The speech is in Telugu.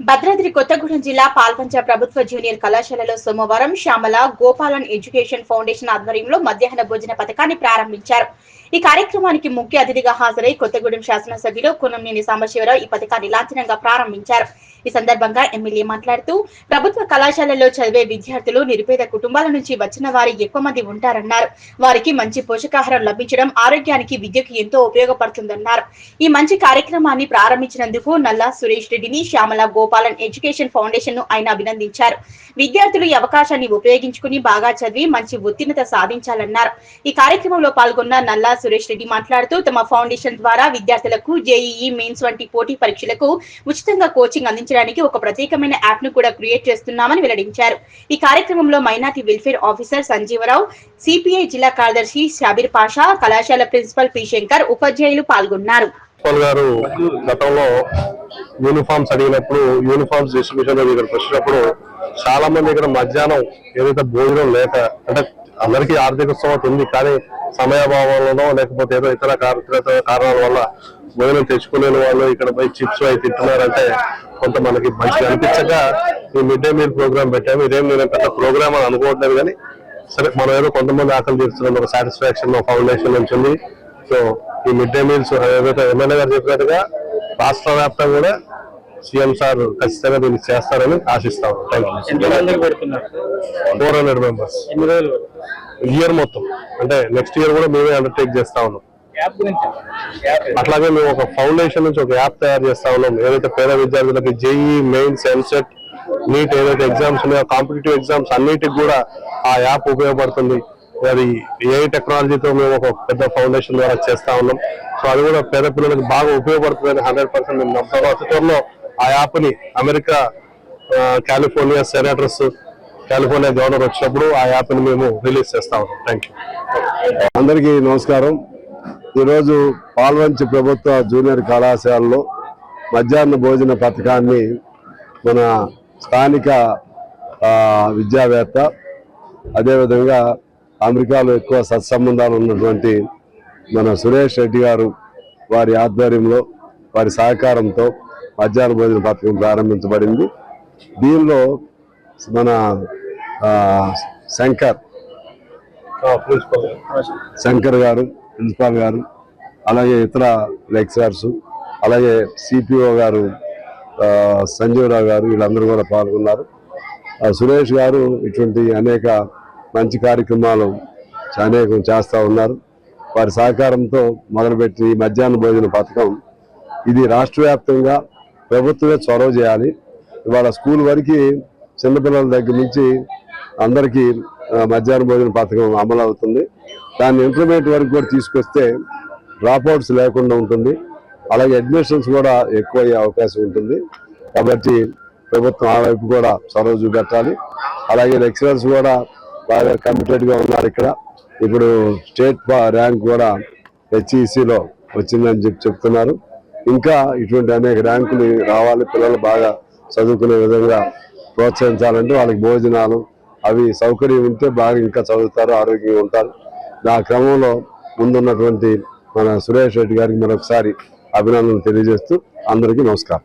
భద్రాద్రి కొత్తగూడెం జిల్లా పాల్పంచ ప్రభుత్వ జూనియర్ కళాశాలలో సోమవారం శ్యామల గోపాలన్ ఎడ్యుకేషన్ ఫౌండేషన్ ఆధ్వర్యంలో మధ్యాహ్న భోజన పథకాన్ని ప్రారంభించారు. ఈ కార్యక్రమానికి ముఖ్య అతిథిగా హాజరై కొత్తగూడెం శాసనసభ్యులు కునంనేని సాంబశివరావు ఈ పథకాన్ని లాంఛనంగా ప్రారంభించారు. ఈ సందర్భంగా ఎమ్మెల్యే మాట్లాడుతూ ప్రభుత్వ కళాశాలల్లో చదివే విద్యార్థులు నిరుపేద కుటుంబాల నుంచి వచ్చిన వారి ఎక్కువ మంది ఉంటారన్నారు. వారికి మంచి పోషకాహారం లభించడం ఆరోగ్యానికి విద్యకు ఎంతో ఉపయోగపడుతుందన్నారు. ఈ మంచి కార్యక్రమాన్ని ప్రారంభించినందుకు నల్లా సురేష్ రెడ్డిని శ్యామల గోపాలన్ ఎడ్యుకేషన్ ఫౌండేషన్ను ఆయన అభినందించారు. విద్యార్థులు ఈ అవకాశాన్ని ఉపయోగించుకుని బాగా చదివి మంచి ఉత్తీర్ణత సాధించాలన్నారు. ఈ కార్యక్రమంలో పాల్గొన్న నల్లా సురేష్ రెడ్డి మాట్లాడుతూ తమ ఫౌండేషన్ ద్వారా విద్యార్థులకు జేఈఈ మెయిన్స్ వంటి పోటీ పరీక్షలకు ఉచితంగా కోచింగ్ అందించడానికి ఒక ప్రత్యేకమైన యాప్ను కూడా క్రియేట్ చేస్తున్నామని వెల్లడించారు. ఈ కార్యక్రమంలో minority welfare officer Sanjeevarao CPI జిల్లా కార్యదర్శి షాబీర్ పాషా కళాశాల ప్రిన్సిపల్ పి శంకర్ ఉపాధ్యాయులు పాల్గొన్నారు. గారు గతంలో యూనిఫామ్స్ అడిగినప్పుడు యూనిఫామ్స్ డిస్ట్రిబ్యూషన్ ఇక్కడికి వచ్చినప్పుడు చాలా మంది ఇక్కడ మధ్యాహ్నం ఏదైతే భోజనం లేక అంటే అందరికీ ఆర్థిక స్తోమత ఉంది కానీ సమయాభావంలోనో లేకపోతే ఏదో ఇతర కారణాల వల్ల భోజనం తెచ్చుకునే వాళ్ళు ఇక్కడ పోయి చిప్స్ అవి తింటున్నారంటే కొంత మనకి మంచిగా అనిపించక ఈ మిడ్ డే మీల్ ప్రోగ్రామ్ పెట్టాము. ఇదేం నేను పెద్ద ప్రోగ్రామ్ అని అనుకోవట్లేదు కానీ సరే మనం ఏదో కొంతమంది ఆకలి తీరుస్తున్నాం ఒక సాటిస్ఫాక్షన్ ఫౌండేషన్ నుంచి ఉంది. సో ఈ మిడ్ డే మీల్స్ ఏదైతే ఎమ్మెల్యే గారు చెప్పినట్టుగా రాష్ట్ర వ్యాప్తంగా కూడా సీఎం సార్ ఖచ్చితంగా దీన్ని చేస్తారని ఆశిస్తాం ఫోర్ హండ్రెడ్ మెంబర్స్ ఇయర్ మొత్తం. అంటే నెక్స్ట్ ఇయర్ కూడా మేమే అండర్టేక్ చేస్తా ఉన్నాం. అట్లాగే మేము ఒక ఫౌండేషన్ నుంచి ఒక యాప్ తయారు చేస్తా ఉన్నాం. ఏదైతే పేద విద్యార్థులకి జేఈ మెయిన్స్ ఎంసెట్ నీట్ ఏదైతే ఎగ్జామ్స్ ఉన్నాయో కాంపిటేటివ్ ఎగ్జామ్స్ అన్నిటికి కూడా ఆ యాప్ ఉపయోగపడుతుంది. అది ఏ టెక్నాలజీతో మేము ఒక పెద్ద ఫౌండేషన్ ద్వారా చేస్తా ఉన్నాం. సో అది కూడా పేద పిల్లలకు బాగా ఉపయోగపడుతుందని హండ్రెడ్ పర్సెంట్ మేము నమ్ముతాము అతి త్వరలో ఆ యాప్ని America California senators California governor వచ్చినప్పుడు ఆ యాప్ని మేము రిలీజ్ చేస్తా ఉన్నాం. థ్యాంక్ యూ అందరికీ నమస్కారం. ఈరోజు పాల్వంచి ప్రభుత్వ జూనియర్ కళాశాలలో మధ్యాహ్న భోజన పథకాన్ని మన స్థానిక విద్యావేత్త అదేవిధంగా అమెరికాలో ఎక్కువ సత్సంబంధాలు ఉన్నటువంటి మన సురేష్ రెడ్డి గారు వారి ఆధ్వర్యంలో వారి సహకారంతో మధ్యాహ్న భోజన పథకం ప్రారంభించబడింది. దీనిలో మన శంకర్ శంకర్ గారు ప్రిన్సిపాల్ గారు అలాగే ఇతర లెక్చరర్స్ అలాగే సిపిఓ గారు సంజీవరావు గారు వీళ్ళందరూ కూడా పాల్గొన్నారు. సురేష్ గారు ఇటువంటి అనేక మంచి కార్యక్రమాలు అనేకం చేస్తూ ఉన్నారు. వారి సహకారంతో మొదలుపెట్టి మధ్యాహ్న భోజన పథకం ఇది రాష్ట్ర వ్యాప్తంగా ప్రభుత్వమే చొరవ చేయాలి. ఇవాళ స్కూల్ వరకు చిన్నపిల్లల దగ్గర నుంచి అందరికీ మధ్యాహ్న భోజన పథకం అమలు అవుతుంది. దాన్ని ఇంటర్మీడియట్ వరకు కూడా తీసుకొస్తే డ్రాప్అవుట్స్ లేకుండా ఉంటుంది. అలాగే అడ్మిషన్స్ కూడా ఎక్కువ అయ్యే అవకాశం ఉంటుంది. కాబట్టి ప్రభుత్వం ఆ వైపు కూడా చొరవ చూపెట్టాలి. అలాగే లెక్చరర్స్ కూడా బాగా committed ఉన్నారు ఇక్కడ. ఇప్పుడు స్టేట్ ర్యాంక్ కూడా హెచ్ఈసిలో వచ్చిందని చెప్పి చెప్తున్నారు. ఇంకా ఇటువంటి అనేక ర్యాంకులు రావాలి పిల్లలు బాగా చదువుకునే విధంగా ప్రోత్సహించాలంటే వాళ్ళకి భోజనాలు అవి సౌకర్యం ఉంటే బాగా ఇంకా చదువుతారు ఆరోగ్యంగా ఉంటారు. ఆ క్రమంలో ముందున్నటువంటి మన సురేష్ రెడ్డి గారికి మరొకసారి అభినందనలు తెలియజేస్తూ అందరికీ నమస్కారం.